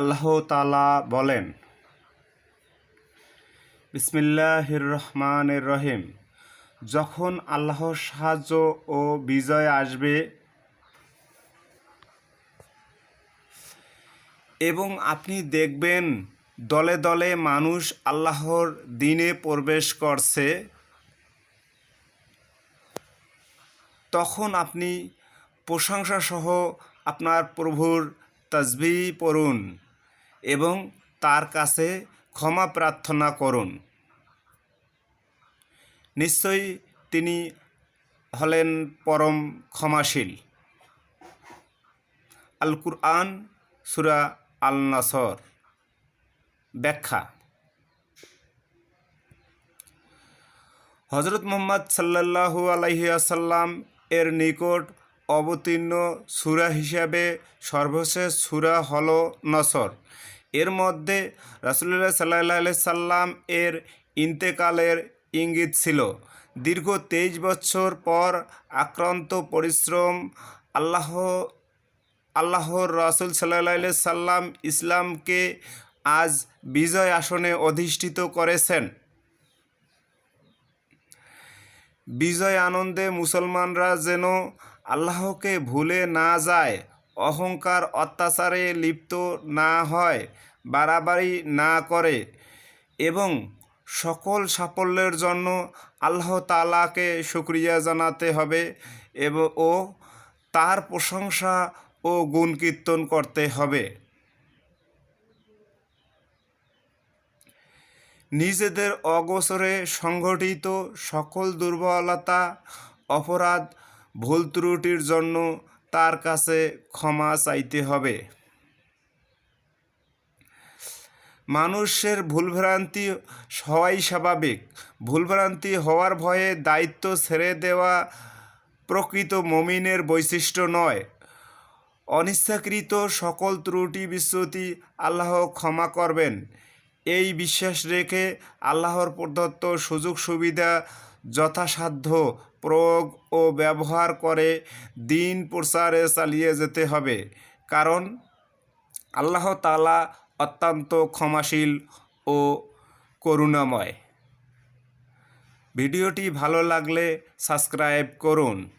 আল্লাহ তালা বলেন, বিসমিল্লাহির রহমানের রহিম। যখন আল্লাহর সাহায্য ও বিজয় আসবে এবং আপনি দেখবেন দলে দলে মানুষ আল্লাহর দিনে প্রবেশ করছে, তখন আপনি প্রশংসাসহ আপনার প্রভুর তসবি পড়ুন। এবং তার কাছে ক্ষমা প্রার্থনা করুন। নিশ্চয়ই তিনি হলেন পরম ক্ষমাশীল। আল কুরআন সুরা আল নাসর ব্যাখ্যা। হজরত মোহাম্মদ সাল্লাল্লাহু আলাইহি আসাল্লাম এর নিকট অবতীর্ণ সূরা হিসাবে সর্বশেষ সূরা হল নসর। এর মধ্যে রাসুলুল্লাহ সাল্লাহ সাল্লাম এর ইন্তেকালের ইঙ্গিত ছিল। দীর্ঘ তেইশ বছর পর আক্রান্ত পরিশ্রম আল্লাহ, আল্লাহর রাসুল সাল্লাহ সাল্লাম ইসলামকে আজ বিজয় আসনে অধিষ্ঠিত করেছেন। বিজয় আনন্দে মুসলমানরা যেন আল্লাহকে ভুলে না যায়, অহংকার অত্যাচারে লিপ্ত না হয়, বাড়াবাড়ি না করে এবং সকল সাফল্যের জন্য আল্লাহ তালাকে শুক্রিয়া জানাতে হবে এবং ও তার প্রশংসা ও গুণ কীর্তন করতে হবে। নিজেদের অগোচরে সংঘটিত সকল দুর্বলতা, অপরাধ ভুল ত্রুটির জন্য তার কাছে ক্ষমা চাইতে হবে। মানুষের ভুলভ্রান্তি হওয়াই স্বাভাবিক। ভুলভ্রান্তি হওয়ার ভয়ে দায়িত্ব ছেড়ে দেওয়া প্রকৃত মমিনের বৈশিষ্ট্য নয়। অনিচ্ছাকৃত সকল ত্রুটি বিশ্রুতি আল্লাহ ক্ষমা করবেন। এই বিশ্বাস রেখে আল্লাহর প্রদত্ত সুযোগ সুবিধা যথাসাধ্য প্রয়োগ ও ব্যবহার করে দিন প্রচারে চালিয়ে যেতে হবে। কারণ আল্লাহ তালা অত্যন্ত ক্ষমাশীল ও করুণাময়। ভিডিওটি ভালো লাগলে সাবস্ক্রাইব করুন।